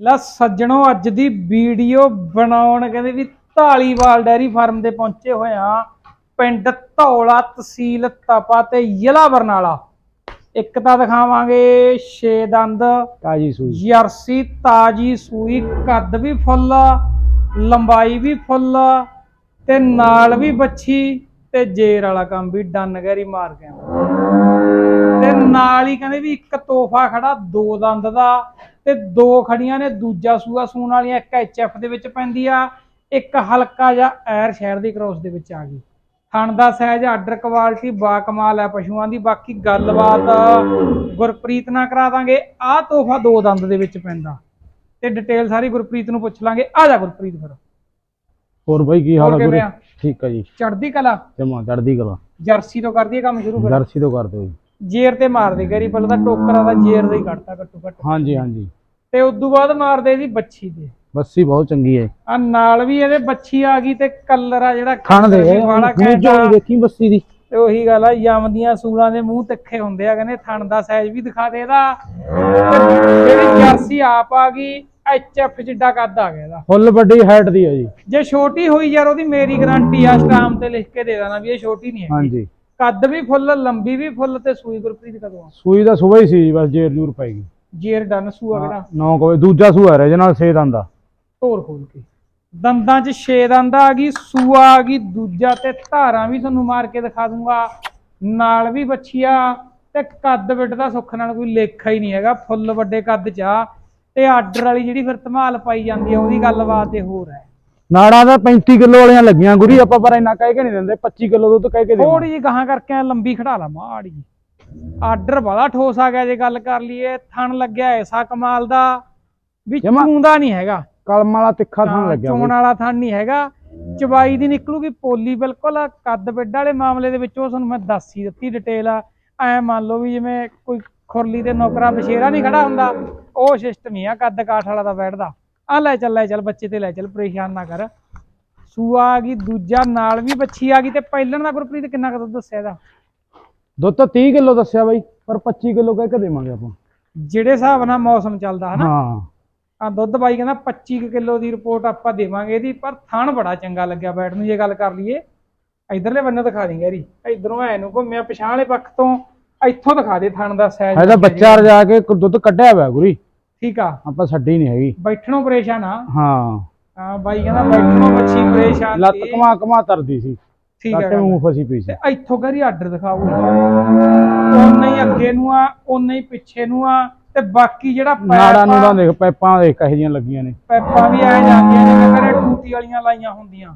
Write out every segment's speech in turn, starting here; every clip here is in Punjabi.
ਲੈ ਸੱਜਣੋ ਅੱਜ ਦੀ ਵੀਡੀਓ ਬਣਾਉਣ ਕਹਿੰਦੇ ਵੀ ਢਾਲੀਵਾਲ ਡੈਰੀ ਫਾਰਮ ਦੇ ਪਹੁੰਚੇ ਹੋਇਆ ਪਿੰਡ ਧੌਲਾ ਤਹਿਸੀਲ ਤਪਾ ਤੇ ਜ਼ਿਲ੍ਹਾ ਬਰਨਾਲਾ। ਇੱਕ ਤਾਂ ਦਿਖਾਵਾਂਗੇ ਛੇ ਦੰਦ ਤਾਜੀ ਸੂਈ। ਜਰਸੀ ਤਾਜੀ ਸੂਈ ਕੱਦ ਵੀ ਫੁੱਲ ਲੰਬਾਈ ਵੀ ਫੁੱਲ ਤੇ ਨਾਲ ਵੀ ਬੱਚੀ ਤੇ ਜੇਰ ਵਾਲਾ ਕੰਮ ਵੀ ਡਨ ਗੈਰੀ ਮਾਰ ਗਿਆ ਨਾਲ ਹੀ ਕਹਿੰਦੇ ਵੀ ਇੱਕ ਤੋਹਫਾ ਖੜਾ ਦੋ ਦੰਦ ਦਾ ਤੇ ਦੋ ਖੜੀਆਂ ਨੇ ਦੂਜਾ ਸੂਆ ਸੂਣ ਵਾਲੀਆਂ ਇੱਕ ਐਚਐਫ ਦੇ ਵਿੱਚ ਪੈਂਦੀ ਆ ਇੱਕ ਹਲਕਾ ਜਿਹਾ ਐਰ ਸ਼ਹਿਰ ਦੀ ਕ੍ਰੋਸ ਦੇ ਵਿੱਚ ਆ ਗਈ। ਥਣ ਦਾ ਸਾਈਜ਼ ਆਰਡਰ ਕੁਆਲਿਟੀ ਬਾ ਕਮਾਲ ਹੈ ਪਸ਼ੂਆਂ ਦੀ। ਬਾਕੀ ਗੱਲਬਾਤ ਗੁਰਪ੍ਰੀਤ ਨਾਲ ਕਰਾ ਦਾਂਗੇ। ਆਹ ਤੋਹਫਾ ਦੋ ਦੰਦ ਦੇ ਵਿੱਚ ਪੈਂਦਾ। ਤੇ ਡਿਟੇਲ ਸਾਰੀ ਗੁਰਪ੍ਰੀਤ ਨੂੰ ਪੁੱਛ ਲਾਂਗੇ। ਆ ਜਾ ਗੁਰਪ੍ਰੀਤ ਫਿਰ। ਹੋਰ ਬਾਈ ਕੀ ਹਾਲ ਕਿਵੇਂ ਗੁਰੂ? ਠੀਕ ਆ ਜੀ। ਚੜਦੀ ਕਲਾ? ਜਮਾ ਚੜਦੀ ਕਲਾ। ਜਰਸੀ ਤੋਂ ਕਰਦੀ ਹੈ ਕੰਮ ਸ਼ੁਰੂ ਫਿਰ? ਜਰਸੀ ਤੋਂ ਕਰ ਦਿਓ ਜੀ। ਜੇਰ ਤੇ ਮਾਰਦੇ ਗਰੀ ਪਹਿਲਾਂ ਤਾਂ ਟੋਕਰਾ ਦਾ ਜੇਰ ਦਾ ਹੀ ਕੱਢਤਾ ਘੱਟੋ ਘੱਟ। ਹਾਂਜੀ ਹਾਂਜੀ। ਤੇ ਉਦੋਂ ਬਾਅਦ ਮਾਰਦੇ ਇਹਦੀ ਬੱਚੀ ਦੇ। ਬੱਸੀ ਬਹੁਤ ਚੰਗੀ ਹੈ ਆ ਨਾਲ ਵੀ ਇਹਦੇ ਬੱਚੀ ਆ ਗਈ ਤੇ ਕਲਰ ਆ ਜਿਹੜਾ ਖਾਣ ਦੇ ਆ। ਦੇਖੀ ਬੱਸੀ ਦੀ। ਤੇ ਉਹੀ ਗੱਲ ਆ ਯਮਦੀਆਂ ਸੂਲਾਂ ਦੇ ਮੂੰਹ ਤਿੱਖੇ ਹੁੰਦੇ ਆ ਕਹਿੰਦੇ ਥਣ ਦਾ ਸਾਈਜ਼ ਵੀ ਦਿਖਾ ਦੇ ਇਹਦਾ। ਤੇ ਜਿਹੜੀ ਜਰਸੀ ਆਪ ਆ ਗਈ ਐਚਐਫ ਜਿੱਡਾ ਕੱਦ ਆ ਗਿਆ ਇਹਦਾ। ਫੁੱਲ ਵੱਡੀ ਹਾਈਟ ਦੀ ਹੈ ਜੀ। ਜੇ ਛੋਟੀ ਹੋਈ ਯਾਰ ਉਹਦੀ ਮੇਰੀ ਗਾਰੰਟੀ ਆ ਸਟਾਮ ਤੇ ਲਿਖ ਕੇ ਦੇ ਦੇਣਾ ਵੀ ਇਹ ਛੋਟੀ ਨਹੀਂ ਹੈ ਹਾਂਜੀ। ਕੱਦ ਵੀ ਫੁੱਲ ਲੰਬੀ ਵੀ ਫੁੱਲ ਤੇ ਸੂਈ ਗੁਰਪ੍ਰੀਤ ਕਦੋਂ ਆ? ਸੂਈ ਦਾ ਸੁਬਹ ਹੀ ਸੀ ਜੀ, ਬਸ ਜੇਰ ਜੂਰ ਪਾਏਗੀ ਜੇਰ ਡਨ ਸੂਆ ਕਿਹੜਾ? 9 ਵਜੇ ਦੂਜਾ ਸੂਆ ਰਹਿ ਨਾਲ ਸੇ ਦੰਦ ਢੋਰ ਖੋਲ ਕੇ। ਦੰਦਾਂ 'ਚ ਛੇ ਦੰਦ ਆ ਗਈ ਸੂਆ ਆ ਗਈ ਦੂਜਾ ਤੇ ਧਾਰਾਂ ਵੀ ਤੁਹਾਨੂੰ ਮਾਰ ਕੇ ਦਿਖਾ ਦੂੰਗਾ। ਨਾਲ ਵੀ ਬੱਚੀਆ ਤੇ ਕੱਦ ਵਿੱਡ ਦਾ ਸੁੱਖ ਨਾਲ ਕੋਈ ਲੇਖਾ ਹੀ ਨਹੀਂ ਹੈਗਾ ਫੁੱਲ ਵੱਡੇ ਕੱਦ 'ਚ ਆ। ਤੇ ਆਰਡਰ ਵਾਲੀ ਜਿਹੜੀ ਫਿਰ ਧਮਾਲ ਪਾਈ ਜਾਂਦੀ ਆ ਉਹਦੀ ਗੱਲਬਾਤ ਤੇ ਹੋਰ ਹੈ। ਨਾੜਾਂ ਦਾ 35 ਕਿਲੋ ਵਾਲੀਆਂ ਲੱਗੀਆਂ ਗੁਰੀ ਆਪਾਂ ਪਰ ਇੰਨਾ ਕਹਿ ਕੇ ਨਹੀਂ ਦਿੰਦੇ 25 ਕਿਲੋ ਦੁੱਧ ਕਹਿ ਕੇ ਦੇ ਥੋੜੀ ਜਿਹੀ ਗਾਹਾਂ ਕਰਕੇ ਲੰਬੀ ਖੜਾ ਲਾ ਮਾੜੀ ਆਰਡਰ ਬੜਾ ਠੋਸ ਆ ਗਿਆ ਜੇ ਗੱਲ ਕਰ ਲਈਏ ਥਣ ਲੱਗਿਆ ਐਸਾ ਕਮਾਲ ਦਾ ਵੀ ਚੂੰਦਾ ਨਹੀਂ ਹੈਗਾ। ਕਲਮ ਵਾਲਾ ਤਿੱਖਾ ਥਣ ਲੱਗਿਆ ਚੋਣ ਵਾਲਾ ਥਣ ਨਹੀਂ ਹੈਗਾ। ਚਬਾਈ ਦੀ ਨਿਕਲੂਗੀ ਪੋਲੀ ਬਿਲਕੁਲ ਕੱਦ ਬਿੱਡ ਵਾਲੇ ਮਾਮਲੇ ਦੇ ਵਿੱਚ ਉਹ ਤੁਹਾਨੂੰ ਮੈਂ ਦੱਸ ਹੀ ਦਿੱਤੀ ਡਿਟੇਲ ਆ। ਐ ਮੰਨ ਲਓ ਵੀ ਜਿਵੇਂ ਕੋਈ ਖੁਰਲੀ ਤੇ ਨੌਕਰਾ ਬਸ਼ੇਰਾ ਨਹੀਂ ਖੜਾ ਹੁੰਦਾ ਉਹ ਸਿਸਟਮ ਹੀ ਆ ਕੱਦ ਕਾਠ ਵਾਲਾ ਦਾ ਬੈਠਦਾ। ਆ ਲੈ ਚੱਲ ਲੈ ਚੱਲ ਬੱਚੇ ਤੇ ਲੈ ਚੱਲ ਪਰੇਸ਼ਾਨ ਨਾ ਕਰ। ਸੂਆ ਆ ਗਈ ਦੂਜਾ ਨਾਲ ਵੀ ਬੱਚੀ ਆ ਗਈ ਤੇ ਪਹਿਲਣ ਦਾ ਗੁਰਪ੍ਰੀਤ ਕਿੰਨਾ ਕੁ ਦੁੱਧ ਦੱਸਿਆ ਇਹਦਾ? ਦੁੱਧ ਤਾਂ 30 ਕਿਲੋ ਦੱਸਿਆ ਬਾਈ ਪਰ 25 ਕਿਲੋ ਕਹਿ ਕੇ ਦੇਵਾਂਗੇ ਆਪਾਂ। ਜਿਹੜੇ ਹਿਸਾਬ ਨਾਲ ਮੌਸਮ ਚੱਲਦਾ ਹਨਾ? ਹਾਂ। ਆ ਦੁੱਧ ਬਾਈ ਕਹਿੰਦਾ 25 ਕਿਲੋ ਦੀ ਰਿਪੋਰਟ ਆਪਾਂ ਦੇਵਾਂਗੇ ਇਹਦੀ ਪਰ ਥਣ ਬੜਾ ਚੰਗਾ ਲੱਗਿਆ ਬੈਠ ਨੂੰ ਜੇ ਗੱਲ ਕਰ ਲਈਏ। ਇਧਰਲੇ ਬੰਨੇ ਦਿਖਾ ਦੇਂਗੇ ਰੀ ਇਧਰੋਂ ਐ ਨੂੰ ਘੁੰਮਿਆ ਪਛਾਣ ਪੱਖ ਤੋਂ ਇੱਥੋਂ ਦਿਖਾ ਦੇ ਥਣ ਦਾ ਸਾਈਜ਼ ਇਹਦਾ ਬੱਚਾ ਰਜਾ ਕ- ਦੁੱਧ ਕੱਢਿਆ ਹੋਇਆ ਗੁਰੀ। ਠੀਕ ਆ? ਆਪਾਂ ਛੱਡੀ ਨਹੀਂ ਹੈਗੀ। ਬੈਠਣੋਂ ਪਰੇਸ਼ਾਨ ਆ। ਹਾਂ। ਹਾਂ ਬਾਈ ਕਹਿੰਦਾ ਬੈਠਣੋਂ ਮੱਛੀ ਪਰੇਸ਼ਾਨ ਲੱਤ। ਕਮਾ ਕਮਾ ਤਰਦੀ ਸੀ। ਠੀਕ ਆ ਲੱਤ ਗੱਲ। ਨੂੰ ਫਸੀ ਪਈ ਸੀ। ਤੇ ਇੱਥੋਂ ਕਰੀ ਆਰਡਰ ਦਿਖਾਓ। ਉਨਾ ਹੀ ਅੱਗੇ ਨੂੰ ਆ ਉਨਾ ਹੀ ਪਿੱਛੇ ਨੂੰ ਆ ਤੇ ਬਾਕੀ ਜਿਹੜਾ ਪੈਪ ਨਾੜਾ ਨੂੜਾ ਦੇਖ ਪੈਪਾਂ ਦੇਖ ਕਹੇ ਜੀਆਂ ਲੱਗੀਆਂ ਨੇ। ਪੈਪਾਂ ਵੀ ਐ ਜਾਂਦੀਆਂ ਜਿਵੇਂ ਮੇਰੇ ਟੂਟੀ ਵਾਲੀਆਂ ਲਾਈਆਂ ਹੁੰਦੀਆਂ।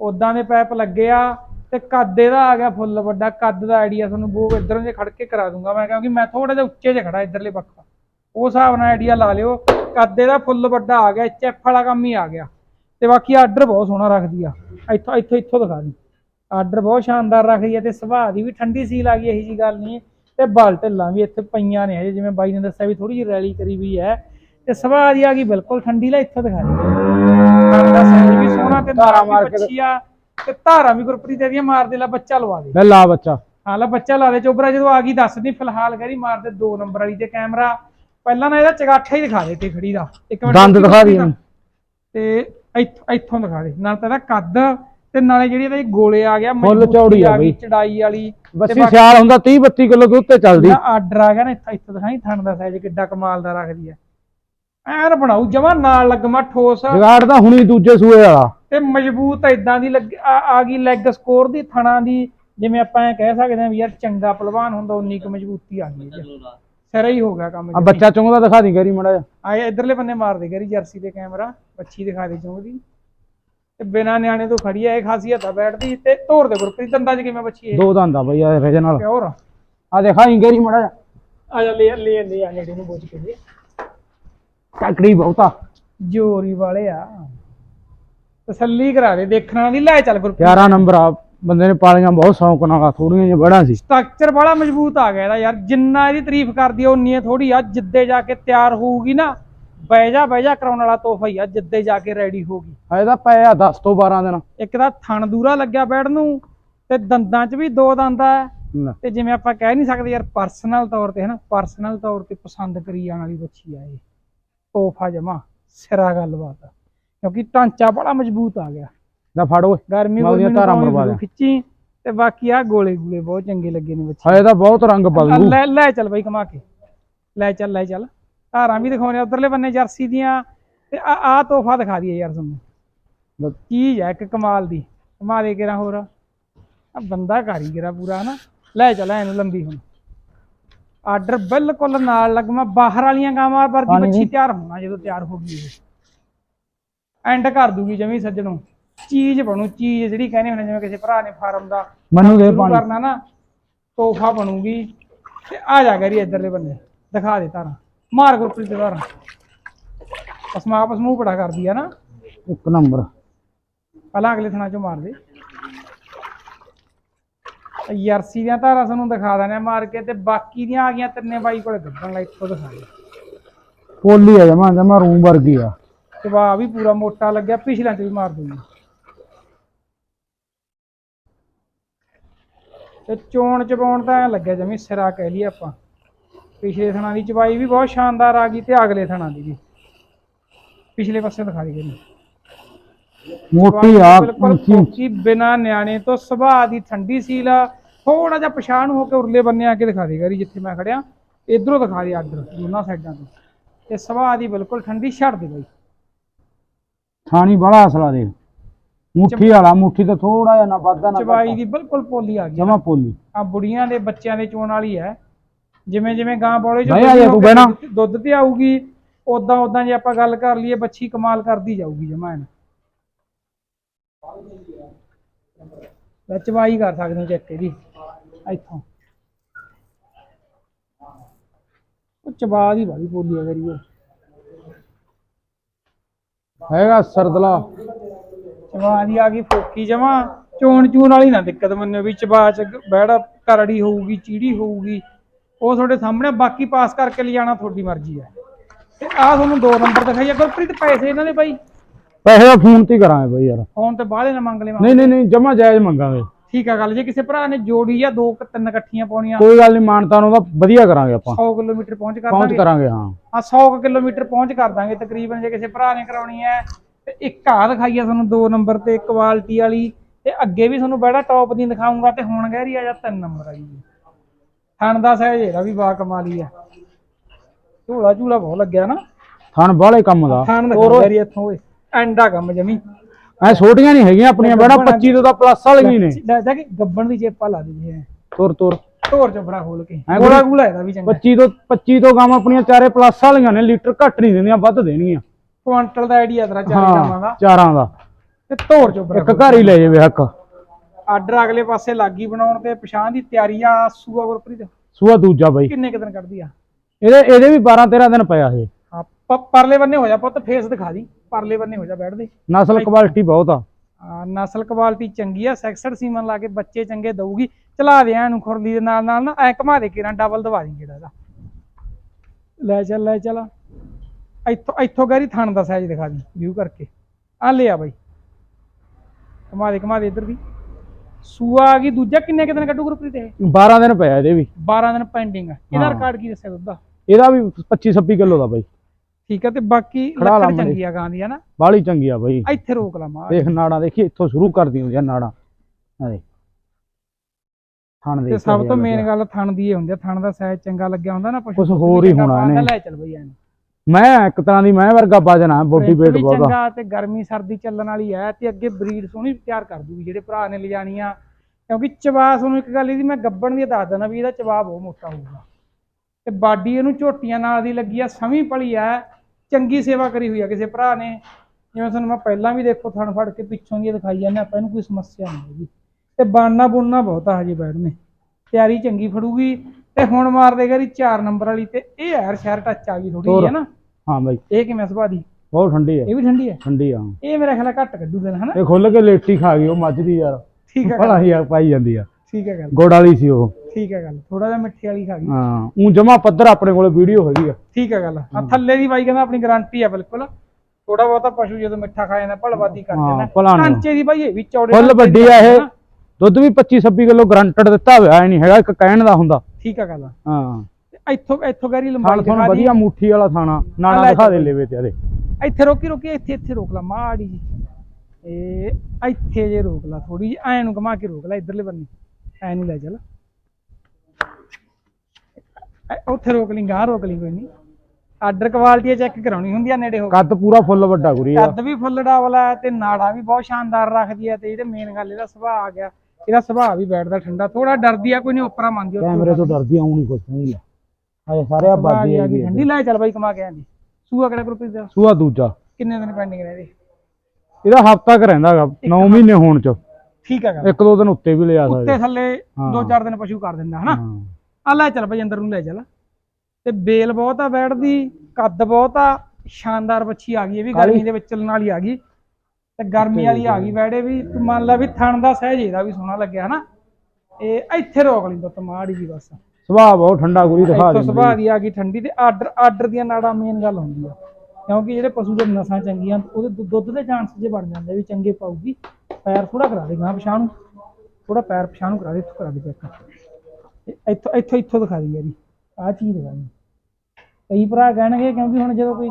ਉਦਾਂ ਦੇ ਪੈਪ ਲੱਗੇ ਆ ਤੇ ਕੱਦ ਇਹਦਾ ਆ ਗਿਆ ਫੁੱਲ ਵੱਡਾ। ਕੱਦ ਦਾ ਆਈਡੀਆ ਤੁਹਾਨੂੰ ਬਹੁਤ ਇਧਰੋਂ ਜੇ ਖੜ ਕੇ ਕਰਾ ਦੂੰਗਾ। ਮੈਂ ਕਿਉਂਕਿ ਮੈਂ ਥੋੜਾ ਜਿਹਾ ਉੱਚੇ 'ਚ ਖੜਾ ਇਧਰਲੇ ਪੱਖ ਉਸ ਹਿਸਾਬ ਨਾਲ ਆਈਡੀਆ ਲਾ ਲਿਓ। ਕੱਦ ਇਹਦਾ ਫੁੱਲ ਵੱਡਾ ਆ ਗਿਆ ਐਚਐਫ ਵਾਲਾ ਕੰਮ ਹੀ ਆ ਗਿਆ। ਤੇ ਬਾਕੀ ਆਰਡਰ ਬਹੁਤ ਸੋਹਣਾ ਰੱਖਦੀ ਆ। ਇੱਥੋਂ ਇੱਥੋਂ ਇੱਥੋਂ ਦਿਖਾ ਦੀ। ਆਰਡਰ ਬਹੁਤ ਸ਼ਾਨਦਾਰ ਰੱਖਦੀ ਆ ਤੇ ਸੁਭਾਅ ਦੀ ਵੀ ਠੰਡੀ ਸੀਲ ਆ ਗਈ ਇਹੀ ਜੀ ਗੱਲ ਨਹੀਂ। ਤੇ ਬਲ ਢਿੱਲਾਂ ਵੀ ਇੱਥੇ ਪਈਆਂ ਨੇ ਹਜੇ ਜਿਵੇਂ ਬਾਈ ਨੇ ਦੱਸਿਆ ਵੀ ਥੋੜੀ ਜਿਹੀ ਰੈਲੀ ਕਰੀ ਵੀ ਹੈ। ਤੇ ਸੁਭਾਅ ਦੀ ਆ ਗਈ ਬਿਲਕੁਲ ਠੰਡੀ ਲੈ ਇੱਥੋਂ ਦਿਖਾ ਦੀ। ਦਾ ਸਾਈਜ਼ ਵੀ ਸੋਹਣਾ ਤੇ ਧਾਰਾਂ ਮਾਰ ਕੇ ਆ। ਤੇ ਧਾਰਾਂ ਵੀ ਗੁਰਪ੍ਰੀਤ ਇਹਦੀਆਂ ਮਾਰ ਦੇ ਲਾ ਬੱਚਾ ਲਵਾ ਦੇ। ਲੈ ਲਾ ਬੱਚਾ। ਹਾਂ ਲੈ ਬੱਚਾ ਲਾ ਦੇ। ਚੋਬਰਾ ਜਦੋਂ ਆ ਗਈ ਦੱਸ ਦੀ ਫਿਲਹਾਲ ਕਰੀ ਮਾਰ ਦੇ 2 ਨੰਬਰ ਵਾਲੀ ਤੇ ਕੈਮਰਾ ਪਹਿਲਾਂ ਨਾ ਇਹਦਾ ਚਗਾਠਾ ਹੀ ਦਿਖਾ ਦੇ ਤੇ ਖੜੀ ਦਾ। ਇੱਕ ਮਿੰਟ ਦੰਦ ਦਿਖਾ ਦੀ। ਤੇ ਇੱਥੋਂ ਇੱਥੋਂ ਦਿਖਾ ਦੇ। ਨਾਲ ਤਾਂ ਇਹਦਾ ਕੱਦ ਤੇ ਨਾਲੇ ਜਿਹੜੀ ਇਹਦੇ ਗੋਲੇ ਆ ਗਿਆ ਫੁੱਲ ਚੌੜੀ ਆ ਗਈ। ਚੜਾਈ ਵਾਲੀ। ਬੱਸੀ ਸਿਆਲ ਹੁੰਦਾ 30 32 ਕਿਲੋ ਦੁੱਧ ਤੇ ਚੱਲਦੀ। ਆਰਡਰ ਆ ਗਿਆ ਨਾ ਇੱਥੋਂ ਇੱਥੋਂ ਦਿਖਾਈ ਥਣ ਦਾ ਸਾਈਜ਼ ਕਿੱਡਾ ਕਮਾਲ ਦਾ ਰੱਖਦੀ ਹੈ ਐਨ ਬਣਾਉ ਜਮਾ ਨਾਲ ਲੱਗਮਾ ਠੋਸ। ਜਗਾੜ ਤਾਂ ਹੁਣੀ ਦੂਜੇ ਸੂਏ ਵਾਲਾ। ਤੇ ਮਜ਼ਬੂਤ ਇਦਾਂ ਦੀ ਲੱਗ ਆ ਆ ਗਈ ਲੈਗ ਸਕੋਰ ਦੀ ਥਣਾ ਦੀ। ਜਿਵੇਂ ਆਪਾਂ ਇਹ ਕਹਿ ਸਕਦੇ ਹਾਂ ਵੀ ਯਾਰ ਚੰਗਾ ਪਹਿਲਵਾਨ ਹੁੰਦਾ ਉਨੀ ਕੁ ਮਜ਼ਬੂਤੀ ਆ ਗਈ। ਸਿਰਾ ਹੀ ਹੋ ਗਿਆ ਕੰਮ ਆ ਬੱਚਾ ਚੁੰਗਦਾ ਦਿਖਾ ਦੀ ਗਰੀ ਮੜਾ ਆਏ ਇਧਰਲੇ ਬੰਨੇ ਮਾਰ ਦੇ ਗਰੀ ਜਰਸੀ ਤੇ ਕੈਮਰਾ ਬੱਚੀ ਦਿਖਾ ਦੇ ਚੋਂਦੀ ਤੇ ਬਿਨਾ ਨਿਆਣੇ ਤੋਂ ਖੜੀ ਆ ਇਹ ਖਾਸੀਅਤ ਆ ਬੈਠਦੀ ਤੇ ਧੋਰ ਦੇ ਗੁਰਪ੍ਰੀਤ ਦੰਦਾਂ 'ਚ ਕਿਵੇਂ ਬੱਚੀ ਇਹ? ਦੋ ਦੰਦ ਆ ਬਈ ਆ ਰਜੇ ਨਾਲ। ਪਿਓਰ। ਆ ਦੇਖਾ ਹੀ ਗਰੀ ਮੜਾ ਆ ਜਾ ਲੈ ਲੈ ਲੈ ਆ ਨੇੜੇ ਨੂੰ ਬੋਝ ਕੇ ਦੇ ਚੱਕੜੀ ਬਹੁਤਾ। ਜੋਰੀ ਵਾਲੇ ਆ। ਤਸੱਲੀ ਕਰਾ ਦੇ ਦੇਖਣਾ ਨਹੀਂ ਲੈ ਚੱਲ ਗੁਰਪ੍ਰੀਤ। 11 ਨੰਬਰ ਆ। ਬੰਦੇ ਨੇ ਪਾਲੀਆਂ ਬਹੁਤ ਸ਼ੌਂਕ ਨਾਲ ਥੋੜੀਆਂ ਜਿਹੀਆਂ ਬੜਾ ਸੀ। ਸਟਰਕਚਰ ਬੜਾ ਮਜ਼ਬੂਤ ਆ ਗਿਆ ਇਹਦਾ ਯਾਰ ਜਿੰਨਾ ਇਹਦੀ ਤਾਰੀਫ ਕਰਦੀ ਆ ਉਨੀ ਥੋੜੀ ਆ ਜਿੱਦੇ ਜਾ ਕੇ ਤਿਆਰ ਹੋਊਗੀ ਨਾ ਬਹਿ ਜਾ ਬਹਿ ਜਾ ਕਰਾਉਣ ਵਾਲਾ ਤੋਹਫਾ ਹੀ ਆ ਜਿੱਦੇ ਜਾ ਕੇ ਰੈਡੀ ਹੋਗੀ ਇਹਦਾ ਪਏ ਆ 10 ਤੋਂ 12 ਦਿਨ। ਇੱਕ ਤਾਂ ਥਣ ਦੂਰਾ ਲੱਗਿਆ ਬੈੜ ਨੂੰ ਤੇ ਦੰਦਾਂ 'ਚ ਵੀ ਦੋ ਦੰਦ ਆ। ਤੇ ਜਿਵੇਂ ਆਪਾਂ ਕਹਿ ਨਹੀਂ ਸਕਦੇ ਯਾਰ ਪਰਸਨਲ ਤੌਰ ਤੇ ਹਨਾ ਪਰਸਨਲ ਤੌਰ ਤੇ ਪਸੰਦ ਕਰੀ ਜਾਣ ਵਾਲੀ ਬੱਚੀ ਆ ਇਹ। ਤੋਹਫਾ ਜਮਾ ਸਿਰਾ ਗੱਲਬਾਤ ਆ। ਕਿਉਂਕਿ ਢਾਂਚਾ ਬੜਾ ਮਜ਼ਬੂਤ ਆ ਗਿਆ। ਲੈ ਫੜ ਓਏ ਗਰਮੀ ਮੈਂ ਉਹਦੀਆਂ ਨੂੰ ਧਾਰਾਂ ਮਰਵਾ ਦਿਆਂ। ਖਿੱਚੀ ਤੇ ਬਾਕੀ ਆ ਗੋਲੇ ਗੂਲੇ ਬਹੁਤ ਚੰਗੇ ਲੱਗੇ ਨੇ ਬੱਚੇ। ਹਜੇ ਤਾਂ ਬਹੁਤ ਰੰਗ ਬਦਲੂ। ਲੈ ਲੈ ਚੱਲ ਬਈ ਕਮਾ ਕੇ। ਲੈ ਚੱਲ ਲੈ ਚੱਲ। ਧਾਰਾਂ ਵੀ ਦਿਖਾਉਣੇ ਉਧਰਲੇ ਬੰਨੇ ਜਰਸੀ ਦੀਆਂ। ਤੇ ਆ ਆ ਤੋਹਫਾ ਦਿਖਾ ਦਈਏ ਯਾਰ ਤੁਹਾਨੂੰ। ਲੈ। ਚੀਜ਼ ਹੈ ਇੱਕ ਕਮਾਲ ਦੀ। ਦੇ ਕਿਰਾ ਹੋਰ। ਆ ਬੰਦਾ ਕਾਰੀਗਰਾ ਪੂਰਾ ਹਨਾ? ਲੈ ਚੱਲ ਇਹਨੂੰ ਲੰਬੀ ਹੁਣ। ਆਰਡਰ ਬਿਲਕੁਲ ਨਾਲ ਲੱਗਵਾ ਬਾਹਰ ਵਾਲੀਆਂ ਗਾਵਾਂ ਵਰਗੀ। ਬੱਚੀ ਤਿਆਰ ਹੋਣਾ ਜਦੋਂ ਤਿਆਰ ਹੋ ਗਈ ਇਹ। ਐਂਡ ਕਰ ਦੂਗੀ ਜਮੀ ਸੱਜਣੋਂ। ਚੀਜ਼ ਬਣੂ ਚੀਜ਼ ਜਿਹੜੀ ਕਹਿੰਦੇ ਹੁੰਦੇ ਜਿਵੇਂ ਕਿਸੇ ਭਰਾ ਨੇ ਫਾਰਮ ਦਾ ਮੈਨੂੰ ਦੇ ਸ਼ੁਰੂ ਪਾਣੀ। ਕਰਨਾ ਨਾ ਤੋਹਫਾ ਬਣੂਗੀ ਤੇ ਆ ਜਾ ਗਰੀ ਇਧਰਲੇ ਬੰਨੇ ਦਿਖਾ ਦੇ ਤਾਰਾਂ ਮਾਰ ਗੁਰਪ੍ਰੀਤ ਦੇ ਤਾਰਾਂ। ਪਸਮਾ ਆਪਸ ਮੂੰਹ ਬੜਾ ਕਰਦੀ ਆ ਨਾ। ਇੱਕ ਨੰਬਰ। ਪਹਿਲਾਂ ਅਗਲੇ ਥਣਾ ਚੋਂ ਮਾਰ ਦੇ। ਯਰਸੀ ਦੀਆਂ ਧਾਰਾਂ ਤੁਹਾਨੂੰ ਦਿਖਾ ਦਿੰਦੇ ਆ ਮਾਰ ਕੇ ਤੇ ਬਾਕੀ ਦੀਆਂ ਆ ਗਈਆਂ ਤਿੰਨੇ ਬਾਈ ਕੋਲੇ ਗੱਬਣ ਲਈ ਇੱਥੋਂ ਦਿਖਾ ਦੇ। ਪੋਲੀ ਆ ਜਮਾ ਜਮਾ ਰੂਮ ਵਰਗੀ ਆ। ਸੁਭਾਅ ਵੀ ਪੂਰਾ ਮੋਟਾ ਲੱਗਿਆ ਪਿਛਲਿਆਂ ਚ ਵੀ ਮਾਰ ਦੂੰਗੀ ਤੇ ਚੋਣ ਚਬਾਉਣ ਤਾਂ ਐਂ ਲੱਗਿਆ ਜਮੀ ਸਿਰਾ ਕਹਿ ਲਈ ਆਪਾਂ। ਪਿਛਲੇ ਥਣਾ ਦੀ ਚਬਾਈ ਵੀ ਬਹੁਤ ਸ਼ਾਨਦਾਰ ਆ ਗਈ ਤੇ ਅਗਲੇ ਥਣਾ ਦੀ ਵੀ। ਪਿਛਲੇ ਪਾਸੇ ਦਿਖਾ ਦੀ ਗਈ ਮੋਟੀ ਆ ਉੱਚੀ ਬਿਨਾ ਨਿਆਣੇ ਤੋਂ ਸੁਭਾਅ ਦੀ ਠੰਡੀ ਸੀਲ ਆ। ਥੋੜਾ ਜਿਹਾ ਪਛਾਣ ਹੋ ਕੇ ਉਰਲੇ ਬੰਨੇ ਆ ਕੇ ਦਿਖਾ ਦੇ ਗਰੀ ਜਿੱਥੇ ਮੈਂ ਖੜਿਆ। ਇਧਰੋਂ ਦਿਖਾ ਦੇ ਆਰਡਰ ਦੋਨਾਂ ਸਾਈਡਾਂ ਤੋਂ। ਤੇ ਸੁਭਾਅ ਦੀ ਬਿਲਕੁਲ ਠੰਡੀ ਛੱਡ ਦੇ ਬਾਈ। ਥਾਣੀ ਬੜਾ ਅਸਲਾ ਦੇ ਮੁੱਠੀ ਵਾਲਾ ਮੁੱਠੀ ਤਾਂ ਥੋੜਾ ਜਿਹਾ ਨਾ ਵੱਧਦਾ ਨਾ ਚਬਾਈ ਦੀ ਬਿਲਕੁਲ ਪੋਲੀ ਆ ਗਈ। ਜਮਾ ਪੋਲੀ। ਆ ਬੁੜੀਆਂ ਦੇ ਬੱਚਿਆਂ ਦੇ ਚੋਣ ਵਾਲੀ ਹੈ। ਜਿਵੇਂ ਜਿਵੇਂ ਗਾਂ ਬੋਲੇ ਜਾ। ਦੁੱਧ ਤੇ ਆਊਗੀ ਉਦਾਂ ਉਦਾਂ ਜੇ ਆਪਾਂ ਗੱਲ ਕਰ ਲਈਏ ਬੱਚੀ ਕਮਾਲ ਕਰਦੀ ਜਾਊਗੀ ਜਮਾ ਇਹਨ ਚਵਾਈ ਕਰ ਸਕਦੇ ਹੋ ਚੈੱਕ ਇਹਦੀ। ਇੱਥੋਂ। ਉਹ ਚਬਾ ਦੀ ਬੜੀ ਬੋਲੀ ਹੈ ਕਰੀ ਹੈਗਾ ਸਰਦਲਾ। ਚਬਾ ਦੀ ਆ ਗਈ ਫੋਕੀ ਜਮਾ ਚੋਣ ਚੂਣ ਵਾਲੀ ਨਾ ਦਿੱਕਤ ਮੰਨਿਓ ਵੀ ਚਬਾ ਚ ਬਹਿੜਾ ਕਰੜੀ ਹੋਊਗੀ ਚੀੜੀ ਹੋਊਗੀ। ਉਹ ਤੁਹਾਡੇ ਸਾਹਮਣੇ ਬਾਕੀ ਪਾਸ ਕਰਕੇ ਲਿਜਾਣਾ ਤੁਹਾਡੀ ਮਰਜ਼ੀ ਹੈ ਤੇ ਆ ਤੁਹਾਨੂੰ ਦੋ ਨੰਬਰ ਦਿਖਾਈ ਆ। ਗੁਰਪ੍ਰੀਤ ਪੈਸੇ ਇਹਨਾਂ ਦੇ ਬਾਈ? ਪੈਸੇ ਦਾ ਫੋਨ ਤੇ ਹੀ ਕਰਾਂਗੇ ਬਈ ਯਾਰ। ਫੋਨ ਤੇ ਬਾਹਲੇ ਨਾ ਮੰਗ ਲੈ ਨਹੀਂ ਨਹੀਂ ਨਹੀਂ ਜਮਾ ਜਾਇਜ਼ ਮੰਗਾਂਗੇ। ਠੀਕ ਆ ਗੱਲ ਜੇ ਕਿਸੇ ਭਰਾ ਨੇ ਜੋੜੀ ਜਾਂ ਦੋ ਕੁ ਤਿੰਨ ਇਕੱਠੀਆਂ ਪਾਉਣੀਆਂ। ਕੋਈ ਗੱਲ ਨਹੀਂ ਮਾਨਤਾ ਨੂੰ ਉਹਦਾ ਵਧੀਆ ਕਰਾਂਗੇ ਆਪਾਂ। 100 ਕਿਲੋਮੀਟਰ ਪਹੁੰਚ ਕਰ ਪਹੁੰਚ ਦਾਂਗੇ। ਕਰਾਂਗੇ ਹਾਂ। ਆ 100 ਕੁ ਕਿਲੋਮੀਟਰ ਪਹੁੰਚ ਕਰ ਦਾਂਗੇ ਤਕਰੀਬਨ ਜੇ ਕਿਸੇ ਭਰਾ ਨੇ ਕਰਾਉਣੀ ਹੈ। ਤੇ ਇੱਕ ਆ ਦਿਖਾਈ ਆ ਤੁਹਾਨੂੰ ਦੋ ਨੰਬਰ ਤੇ ਕੁਆਲਿਟੀ ਵਾਲੀ ਤੇ ਅੱਗੇ ਵੀ ਤੁਹਾਨੂੰ ਬੜਾ ਟੌਪ ਦੀ ਦਿਖਾਉਂਗਾ ਤੇ ਹੁਣ ਗਹਿਰੀ ਆ ਜਾ ਤਿੰਨ ਨੰਬਰ ਵਾਲੀ ਜੀ। ਥਣ ਦਾ ਸਾਈਜ਼ ਇਹਦਾ ਵੀ ਬਾ ਕਮਾਲੀ ਆ। ਝੂਲਾ ਝੂਲਾ ਬਹੁਤ ਲੱਗਿਆ ਨਾ। ਥਣ ਬਾਹਲੇ ਕੰਮ ਦਾ। ਥਣ ਗਹਿਰੀ ਇੱਥੋਂ ਓਏ ਐਂਡਾ ਕੰਮ ਜਮੀ। ਐ ਛੋਟੀਆਂ ਨਹੀਂ ਹੈਗੀਆਂ ਆਪਣੀਆਂ ਬੜਾ 25 ਤੋਂ ਤਾਂ ਪਲੱਸ ਵਾਲੀਆਂ ਨੇ। ਲੈ ਜਾ ਕੇ ਗੱਬਣ ਦੀ ਚੇਪਾ ਲਾ ਦੇ ਜੀ ਤੁਰ ਤੁਰ। ਢੋਰ ਚ ਬੜਾ ਖੋਲ ਕੇ। ਗੋਲਾ ਗੂਲਾ ਇਹਦਾ ਵੀ ਚੰਗਾ। 25 ਤੋਂ 25 ਤੋਂ ਗਾਵਾਂ ਆਪਣੀਆਂ ਚਾਰੇ ਪਲੱਸ ਵਾਲੀਆਂ ਨੇ ਲੀਟਰ ਘੱਟ ਨਹੀਂ ਦਿੰਦੀਆਂ ਵੱਧ ਦੇਣਗੀਆਂ। ਕੁਆਂਟਲ ਦਾ ਆਈਡੀਆ ਤੇਰਾ ਚਾਲੀ ਗ੍ਰਾਮਾਂ ਹਾਂ ਦਾ ਚਾਰਾਂ ਦਾ। ਤੇ ਢੋਰ ਚ ਬੜਾ ਇੱਕ ਘਰ ਹੀ ਲੈ ਜਾਵੇ ਹੱਕ। ਆਰਡਰ ਅਗਲੇ ਪਾਸੇ ਲਾਗੀ ਬਣਾਉਣ ਤੇ ਪਛਾਣ ਦੀ ਤਿਆਰੀ ਆ ਸੂਆ ਗੁਰਪ੍ਰੀਤ? ਸੂਆ ਦੂਜਾ ਬਾਈ। ਕਿੰਨੇ ਕੁ ਦਿਨ ਕੱਢਦੀ ਆ? ਇਹਦੇ ਇਹਦੇ ਵੀ 12 13 ਦਿਨ ਪਿਆ ਹਾਂ ਪ- ਪਰਲੇ ਬੰਨੇ ਹੋ ਜਾ ਪੁੱਤ ਫੇਸ ਦਿਖਾ ਦੀ। ਪਰਲੇ ਬੰਨੇ ਹੋ ਜਾ ਬੈਠ ਦੇ। ਨਸਲ ਕੁਆਲਿਟੀ ਬਹੁਤ ਆ। ਨਸਲ ਕੁਆਲਿਟੀ ਚੰਗੀ ਆ ਸੈਕਸਡ ਸੀਮਨ ਲਾ ਕੇ ਬੱਚੇ ਚੰਗੇ ਦਊਗੀ। ਚਲਾ ਦੇ ਇਹਨੂੰ ਖੁਰਲੀ ਦੇ ਨਾਲ ਨਾਲ ਨਾ ਐ ਘਮਾ ਦੇ ਕਿਰਾਂ ਡਬਲ ਦਵਾ ਦੀ ਜਿਹੜਾ ਇਹਦਾ। ਲੈ ਚੱਲ ਲੈ ਚੱਲ। ਇੱਥੋਂ ਇੱਥੋਂ ਗੈਰੀ ਥਣ ਦਾ ਸਾਈਜ਼ ਦਿਖਾ ਦੀ ਵਿਊ ਕਰਕੇ। ਆ ਲੈ ਆ ਬਾਈ। ਘਮਾ ਦੇ ਇੱਧਰ ਵੀ। ਸੂਆ ਆ ਗਈ ਦੂਜਾ ਕਿੰਨੇ ਕੁ ਦਿਨ ਕੱਢੂ ਗੁਰਪ੍ਰੀਤ ਇਹ? 12 ਦਿਨ ਪਿਆ ਇਹਦੇ ਵੀ। 12 ਦਿਨ ਪੈਂਡਿੰਗ ਆ। ਇਹਦਾ ਹਾਂ। ਰਿਕਾਰਡ ਕੀ ਦੱਸਿਆ ਦੁੱਧ ਦਾ? ਇਹਦਾ ਵੀ 25 26 ਕਿਲੋ ਦਾ ਬਾਈ। ਠੀਕ ਆ ਤੇ ਬਾਕੀ ਲੱਕੜ। ਚੰਗੀ ਆ ਗਾਂ ਦੀ ਹਨਾ? ਬਾਹਲੀ ਚੰਗੀ ਆ ਬਾਈ। ਇੱਥੇ ਰੋਕ ਲਾ ਮਾਰ ਦੇਖ ਨਾੜਾਂ ਦੇਖੀ ਇੱਥੋਂ ਸ਼ੁਰੂ ਕਰਦੀ ਹੁੰਦੀਆਂ ਨਾੜਾਂ। ਦੇਖ। ਥਣ ਦੇ ਤੇ ਸਭ ਤੋਂ ਮੇਨ ਗੱਲ ਥਣ ਦੀ ਇਹ ਹੁੰਦੀ ਆ ਥਣ ਦਾ ਸਾਈਜ਼ ਚੰਗਾ ਲੱਗਿਆ ਹੁੰਦਾ ਨਾ ਦੁੱਧ ਹੋਰ ਹੀ ਹੋਣਾ ਇਹਨੇ। ਲੈ ਚੱਲ ਬਈ ਇਹਨੂੰ ਮੈਂ ਇੱਕ ਤਰ੍ਹਾਂ ਦੀ ਮੈਂ ਵਰਗਾ ਵਜਨ ਆ ਬੋਡੀ weight ਬਹੁਤ। ਆ ਚੰਗਾ ਤੇ ਗਰਮੀ ਸਰਦੀ ਚੱਲਣ ਵਾਲੀ ਹੈ ਤੇ ਅੱਗੇ ਬਰੀਡ ਸੋਹਣੀ ਤਿਆਰ ਕਰ ਦੂਗੀ ਜਿਹੜੇ ਭਰਾ ਨੇ ਲਿਜਾਣੀ ਆ ਕਿਉਂਕਿ ਚਵਾ ਤੁਹਾਨੂੰ ਇੱਕ ਗੱਲ ਇਹਦੀ ਮੈਂ ਗੱਬਣ ਦੀ ਦੱਸ ਦਿੰਦਾ ਵੀ ਇਹਦਾ ਚਵਾ ਬਹੁਤ ਮੋਟਾ ਹੋਊਗਾ। ਤੇ ਬਾਡੀ ਇਹਨੂੰ ਝੋਟੀਆਂ ਨਾਲ ਦੀ ਲੱਗੀ ਆ ਸਮੀ ਪਲੀ ਆ ਚੰਗੀ ਸੇਵਾ ਕਰੀ ਹੋਈ ਆ ਕਿਸੇ ਭਰਾ ਨੇ। ਜਿਵੇਂ ਤੁਹਾਨੂੰ ਮੈਂ ਪਹਿਲਾਂ ਵੀ ਦੇਖੋ ਥਣ ਫੜ ਕੇ ਪਿੱਛੋਂ ਦੀ ਦਿਖਾਈ ਜਾਂਦੇ ਆਪਾਂ ਇਹਨੂੰ ਕੋਈ ਸਮੱਸਿਆ ਨਹੀਂ ਹੈਗੀ। ਤੇ ਬਾਨਾ ਬੁਣਨਾ ਬਹੁਤ ਆ ਹਜੇ ਬੈਠਨੇ ਤਿਆਰੀ ਚੰਗੀ ਫੜੂਗੀ ਤੇ ਹੁਣ ਮਾਰ ਦੇਗਾ ਦੀ 4 ਨੰਬਰ ਵਾਲੀ ਤੇ ਇਹ ਯਾਰ ਸ਼ਹਿਰ ਟੱਚ ਆ ਗਈ ਥੋੜੀ ਜਿਹੀ ਹੈ ਨਾ? ਹਾਂ ਬਾਈ। ਇਹ ਕਿਵੇਂ ਸੁਭਾਅ ਦੀ? ਬਹੁਤ ਠੰਡੀ ਆ। ਇਹ ਵੀ ਠੰਡੀ ਹੈ ਠੰਡੀ ਆ ਇਹ ਮੇਰਾ ਖਿਆਲ ਘੱਟ ਕੱਢੂ ਦਿਨ ਹਨਾ? ਇਹ ਖੁੱਲ ਕੇ ਲੇਟੀ ਖਾ ਗਈ ਉਹ ਮੱਝ ਦੀ ਯਾਰ। ਠੀਕ ਹੈ ਭਲਾ ਹੀ ਆ ਪਾਈ ਜਾਂਦੀ ਆ। ਠੀਕ ਹੈ ਗੱਲ। ਗੁੜ ਵਾਲੀ ਸੀ ਉਹ। ਠੀਕ ਹੈ ਗੱਲ। ਥੋੜਾ ਜਿਹਾ ਮਿੱਠੇ ਵਾਲੀ ਖਾ ਗਈ। ਹਾਂ ਉਹ ਜਮਾ ਪੱਧਰ ਆਪਣੇ ਕੋਲੇ ਵੀਡੀਓ ਹੈਗੀ ਆ। ਠੀਕ ਹੈ ਗੱਲ। ਆ ਥੱਲੇ ਦੀ ਬਾਈ ਕਹਿੰਦਾ ਆਪਣੀ ਗਾਰੰਟੀ ਆ ਬਿਲਕੁਲ। ਥੋੜਾ ਬਹੁਤਾ ਪਸ਼ੂ ਜਦੋਂ ਮਿੱਠਾ ਖਾ ਜਾਂਦਾ ਭਲਵਾਦੀ ਕਰ ਹਾਂ, ਜਾਂਦਾ। ਢਾਂਚੇ ਦੀ ਬਾਈ ਇਹ ਵੀ ਚੌੜੇ ਫੁੱਲ ਵੱਡੀ ਆ ਇਹ। ਦੁੱਧ ਵੀ 25 26 ਕਿਲੋ ਗਰੰਟਡ ਦਿੱਤਾ ਹੋਇਆ ਐ ਨਹੀਂ ਹੈਗਾ ਇੱਕ ਕਹਿਣ ਦਾ ਹੁੰਦਾ। ਠੀਕ ਹੈ ਗੱਲ। ਹਾਂ। ਇੱਥੋਂ ਇੱਥੋਂ ਗੈਰੀ ਥਣ ਲੰਬਾਈ ਤੁਹਾਨੂੰ ਦਿਖਾ ਦੀ ਵਧੀਆ ਮੁੱਠੀ ਵਾਲਾ ਥਾਣਾ ਨਾਣਾ ਲੈ ਦਿਖਾ ਦੇ ਚੱਲ। ਲੇਵੇ ਤੇ ਇਹਦੇ। ਇੱਥੇ ਰੋਕੀ ਰੋਕੀ ਇੱਥੇ ਇੱਥੇ ਰੋਕ ਲਾ ਮਾੜੀ ਜੀ ਇਹ ਇੱਥੇ ਜੇ ਰੋਕ ਲਾ ਥੋੜੀ ਜਿਹੀ ਐ ਨੂੰ ਘੁਮਾ ਕੇ ਰੋਕ ਲਾ ਇਧਰਲੇ ਬੰਨੇ। ਐ ਨੂੰ ਲੈ ਚੱਲ। ਐ ਉੱਥੇ ਰੋਕ ਲਈ ਗਾਂ ਰੋਕ ਲਈ ਕੋਈ ਨਹੀਂ। ਆਰਡਰ ਕੁਆਲਿਟੀ ਚੈੱਕ ਕਰਾਉਣੀ ਹੁੰਦੀ ਆ ਨੇੜੇ ਹੋ ਕੇ। ਕੱਦ ਪੂਰਾ ਫੁੱਲ ਵੱਡਾ ਗੁਰੀ ਆ। ਕੱਦ ਵੀ ਫੁੱਲ ਡਾਵਲਾ ਹੈ ਤੇ ਨਾੜਾ ਵੀ ਬਹੁਤ ਸ਼ਾਨਦਾਰ ਰੱਖਦੀ ਹੈ ਤੇ ਜਿਹੜੇ ਮੇਨ ਗੱਲ ਇਹਦਾ ਸੁਭਾਅ ਆ ਗਿਆ। ਇਹਦਾ ਸੁਭਾਅ ਵੀ ਬੈਠਦਾ ਠੰਡਾ ਥੋੜਾ ਡਰਦੀ ਆ ਕੋਈ ਨਹੀਂ ਉੱਪਰਾਂ ਮੰਨਦੀ ਉਹ ਕੈਮਰੇ ਤੋਂ ਡਰਦੀ ਆਉਂ ਨਹੀਂ ਕੁਛ ਨਹੀਂ ਲੈ ਹਜੇ ਸਾਰੇ ਆਬਾਦੀ ਦੀ ਆ ਗਈ। ਠੰਡੀ ਲੈ ਚੱਲ ਬਾਈ ਕਮਾ ਕੇ ਆਂਦੀ ਸੂਆ ਕਿਹੜਾ ਗਰੁੱਪ ਦਾ? ਸੂਆ ਦੂਜਾ। ਕਿੰਨੇ ਦਿਨ ਪੈਂਡਿੰਗ ਰਹੇ ਇਹਦੇ ਇਹਦਾ ਹਫਤਾ ਕ ਰਹਿੰਦਾ ਹੈਗਾ 9 ਮਹੀਨੇ ਹੋਣ ਚ। ਠੀਕ ਹੈਗਾ। ਇੱਕ ਦੋ ਦਿਨ ਉੱਤੇ ਵੀ ਲਿਆ ਸਕਦੇ। ਉੱਤੇ ਥੱਲੇ ਹਾਂ। ਦੋ ਚਾਰ ਦਿਨ ਪਸ਼ੂ ਕਰ ਦਿੰਦਾ ਹਨਾ? ਆ ਲੈ ਚੱਲ ਭਾਈ ਅੰਦਰ ਨੂੰ ਲੈ ਚੱਲ। ਤੇ ਬੇਲ ਬਹੁਤ ਆ ਬੈਠਦੀ ਕੱਦ ਬਹੁਤ ਆ ਸ਼ਾਨਦਾਰ ਬੱਚੀ ਆ ਗਈ ਇਹ ਵੀ? ਗਰਮੀ ਦੇ ਵਿੱਚ ਚੱਲਣ ਵਾਲੀ ਆ ਗਈ। ਤੇ ਗਰਮੀ ਵਾਲੀ ਆ ਗਈ ਬੈੜੇ ਵੀ ਤੂੰ ਮੰਨ ਲੈ ਵੀ ਥਣ ਦਾ ਸਹਿਜ ਇਹਦਾ ਵੀ ਸੋਹਣਾ ਲੱਗਿਆ ਹਨਾ? ਇਹ ਇੱਥੇ ਰੋਕ ਲਈ ਦੁੱਤ ਮਾੜੀ ਜੀ ਬਸ। ਸੁਭਾਅ ਬਹੁਤ ਠੰਡਾ ਗੁਰੀ ਦਿਖਾ ਇੱਥੋਂ ਸੁਭਾਅ ਦੀ ਆ ਗਈ ਠੰਡੀ ਤੇ ਆਰਡਰ ਆਰਡਰ ਦੀਆਂ ਨਾੜਾਂ ਮੇਨ ਗੱਲ ਹੁੰਦੀ ਆ ਕਿਉਂਕਿ ਜਿਹੜੇ ਪਸ਼ੂ ਦੇ ਨਸਾਂ ਚੰਗੀਆਂ ਉਹਦੇ ਦੁ- ਦੁੱਧ ਦੇ ਚਾਂਸ ਜੇ ਬਣ ਜਾਂਦੇ ਵੀ ਚੰਗੇ ਪਾਊਗੀ ਪੈਰ ਥੋੜਾ ਕਰਾ ਦੇ ਗਾਂ ਪਛਾਣ। ਨੂੰ ਥੋੜਾ ਪੈਰ ਪਛਾਣ ਨੂੰ ਕਰਾ ਦੇ ਇੱਥੋਂ ਕਰਾ ਦੇ ਚੈੱਕ ਇੱਥੋਂ ਇੱਥੋਂ ਇੱਥੋਂ ਦਿਖਾ ਦੀ ਯਾਰੀ ਆਹ ਚੀਜ਼ ਦਿਖਾ ਦੀ ਕਈ ਭਰਾ ਕਹਿਣਗੇ ਕਿਉਂਕਿ ਹੁਣ ਜਦੋਂ ਕੋਈ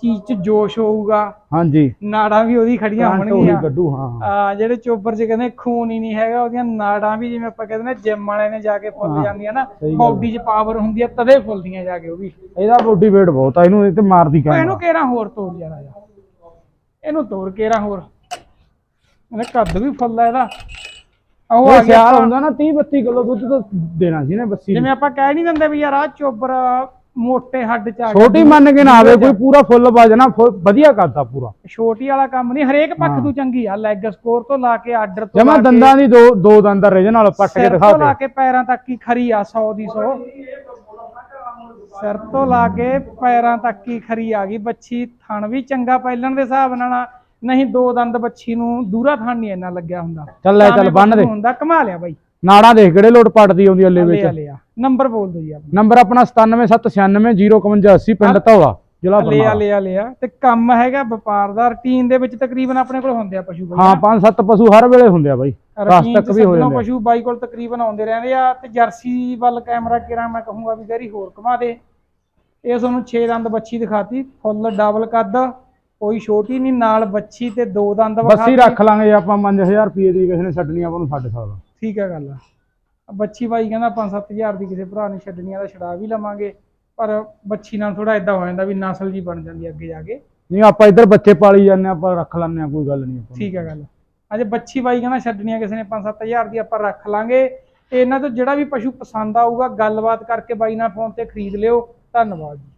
ਚੀਜ਼ 'ਚ ਜੋਸ਼ ਹੋਊਗਾ ਹਾਂਜੀ। ਨਾੜਾਂ ਵੀ ਉਹਦੀ ਖੜੀਆਂ ਕਰੰਟ ਉਹੀ ਹੋਣਗੀਆਂ। ਗੱਡੂ ਹਾਂ ਆ ਜਿਹੜੇ ਚੋਬਰ 'ਚ ਕਹਿੰਦੇ ਖੂਨ ਹੀ ਨਹੀਂ ਹੈਗਾ ਉਹਦੀਆਂ ਨਾੜਾਂ ਵੀ ਜਿਵੇਂ ਆਪਾਂ ਕਹਿੰਦੇ ਨੇ ਜਿਮ ਵਾਲੇ ਨੇ ਜਾ ਕੇ ਫੁੱਲ ਹਾਂ, ਜਾਂਦੀਆਂ ਨਾ ਸਹੀ ਗੱਲ। ਬਾਡੀ 'ਚ ਪਾਵਰ ਹੁੰਦੀ ਆ ਤਦੇ ਫੁੱਲਦੀਆਂ ਜਾ ਕੇ ਉਹ ਵੀ। ਇਹਦਾ ਬੋਡੀ weight ਬਹੁਤ ਆ ਇਹਨੂੰ ਇਹ ਤੇ ਮਾਰਦੀ ਉਹ ਇਹਨੂੰ ਕੇਰਾ ਹੋਰ ਤੋੜ ਜਾਣਾ ਜਾ ਇਹਨੂੰ ਤੋੜ ਕੇਰਾ ਹੋਰ। ਇਹਦਾ ਕੱਦ ਵੀ ਫੁੱਲ ਇਹਦਾ। ਉਹ ਆ ਉਹ ਗਿਆ ਸਿਆਲ ਹੁੰਦਾ ਨਾ 30 32 ਕਿਲੋ ਦੁੱਧ ਤਾਂ ਦੇਣਾ ਸੀ ਨੇ ਬੱਸੀ ਨੂੰ। ਜਿਵੇਂ ਆਪਾਂ ਕਹਿ ਨਹੀਂ ਦਿੰਦੇ ਵੀ ਯਾਰ ਆ ਚੋਬਰ ਮੋਟੇ ਹੱਡ 'ਚ ਆ ਛੋਟੀ ਮੰਨ ਕੇ ਨਾ ਆਵੇ ਕੋਈ ਪੂਰਾ ਫੁੱਲ ਵਜਣਾ ਵਧੀਆ ਕਰਦਾ ਪੂਰਾ। ਛੋਟੀ ਵਾਲਾ ਕੰਮ ਨਹੀਂ ਹਰੇਕ ਪੱਖ। ਤੋਂ ਚੰਗੀ ਆ ਲੈਗ ਸਕੋਰ ਤੋਂ ਲਾ ਕੇ ਆਰਡਰ ਤੋਂ ਜਮਾ ਦੰਦਾਂ ਦੀ ਦੋ ਦੋ ਦੰਦ ਰੇਜ ਨਾਲ ਪੱਟ ਕੇ ਸਿਰ ਦਿਖਾ ਤੋਂ ਲਾ ਦੇ। ਕੇ ਪੈਰਾਂ ਤੱਕ ਹੀ ਖਰੀ ਆ 100 ਦੀ 100 ਸਿਰ ਤੋਂ ਲਾ ਕੇ ਪੈਰਾਂ ਤੱਕ ਹੀ ਖਰੀ ਆ ਗਈ ਬੱਚੀ ਥਣ ਵੀ ਚੰਗਾ ਪਹਿਲਣ ਦੇ ਹਿਸਾਬ ਨਾਲ ਨਹੀਂ ਦੋ ਦੰਦ ਬੱਚੀ ਨੂੰ ਦੂਰਾ ਥਣ ਨਹੀਂ ਇੰਨਾ ਲੱਗਿਆ ਹੁੰਦਾ। ਚੱਲ ਲੈ ਚੱਲ ਬੰਨ ਦੇ। ਹੁੰਦਾ ਕਮਾ ਲਿਆ ਬਾਈ। ਨਾੜਾਂ ਦੇਖ ਕਿਹੜੇ ਲੋਟ ਪੱਟਦੀ ਆਉਂਦੀ ਅੱਲੇ ਵਿੱਚ। ਲਿਆ ਨੰਬਰ ਬੋਲ ਦਿਓ ਜੀ ਆਪਣਾ। ਨੰਬਰ ਆਪਣਾ 9779051080 ਪਿੰਡ ਧੌਲਾ ਜ਼ਿਲ੍ਹਾ ਲਿਆ ਬਰਨਾਲਾ। ਲਿਆ ਲਿਆ। ਤੇ ਕੰਮ ਹੈਗਾ ਵਪਾਰ ਦਾ ਰੁਟੀਨ ਦੇ ਵਿੱਚ ਤਕਰੀਬਨ ਆਪਣੇ ਕੋਲ ਹੁੰਦੇ ਆ ਪਸ਼ੂ ਬਾਈ ਹਾਂ ਪੰਜ ਸੱਤ ਪਸ਼ੂ ਹਰ ਵੇਲੇ ਹੁੰਦੇ ਆ ਬਾਈ। ਦਸ ਤੱਕ ਵੀ ਹੋ ਸੱਜਣੋਂ ਜਾਂਦੇ ਆ। ਪਸ਼ੂ ਬਾਈ ਕੋਲ ਤਕਰੀਬਨ ਆਉਂਦੇ ਰਹਿੰਦੇ ਆ ਤੇ ਜਰਸੀ ਵੱਲ ਕੈਮਰਾ ਕਿਰਾਂ ਮੈਂ ਕਹੂੰਗਾ ਵੀ ਗੈਰੀ ਹੋਰ ਘੁਮਾ ਦੇ। ਇਹ ਤੁਹਾਨੂੰ 6 ਦੰਦ ਬੱਚੀ ਦਿਖਾਤੀ ਫੁੱਲ ਡਬਲ ਕੱਦ ਕੋਈ ਛੋਟੀ ਨਹੀਂ ਨਾਲ ਬੱਚੀ ਤੇ ਦੋ ਦੰਦ ਬੱਸੀ ਵਿਖਾਤੀ। ਰੱਖ ਲਾਂਗੇ ਆਪਾਂ 5000 ਰੁਪਏ ਦੀ ਕਿਸੇ ਨੇ ਛੱਡਣੀ ਆਪਾਂ ਨੂੰ ਛੱਡ ਸਕਦਾ ਠੀਕ ਹੈ ਗੱਲ ਬੱਚੀ ਬਾਈ ਕਹਿੰਦਾ 5-7000 ਦੀ ਕਿਸੇ ਭਰਾ ਨੇ ਛੱਡਣੀ ਆ ਤਾਂ ਛਡਾ ਵੀ ਲਵਾਂਗੇ। ਪਰ ਬੱਚੀ ਨਾਲ ਥੋੜਾ ਇਦਾਂ ਹੋ ਜਾਂਦਾ ਵੀ ਨਸਲ ਜੀ ਬਣ ਜਾਂਦੀ ਅੱਗੇ ਜਾ ਕੇ। ਨਹੀਂ ਆਪਾਂ ਇੱਧਰ ਬੱਚੇ ਪਾਲੀ ਜਾਂਦੇ ਆ ਆਪਾਂ ਰੱਖ ਲੈਂਦੇ ਆ ਕੋਈ ਗੱਲ ਨਹੀਂ ਆਪਾਂ। ਠੀਕ ਹੈ ਗੱਲ। ਅਜੇ ਬੱਚੀ ਬਾਈ ਕਹਿੰਦਾ ਛੱਡਣੀ ਆ ਕਿਸੇ ਨੇ 5-7000 ਦੀ ਆਪਾਂ ਰੱਖ ਲਾਂਗੇ। ਤੇ ਇਹਨਾਂ ਤੋਂ ਜਿਹੜਾ ਵੀ ਪਸ਼ੂ ਪਸੰਦ ਆਊਗਾ ਗੱਲਬਾਤ ਕਰਕੇ ਬਾਈ ਨਾਲ ਫੋਨ ਤੇ ਖਰੀਦ ਲਿਓ। ਧੰਨਵਾਦ ਜੀ।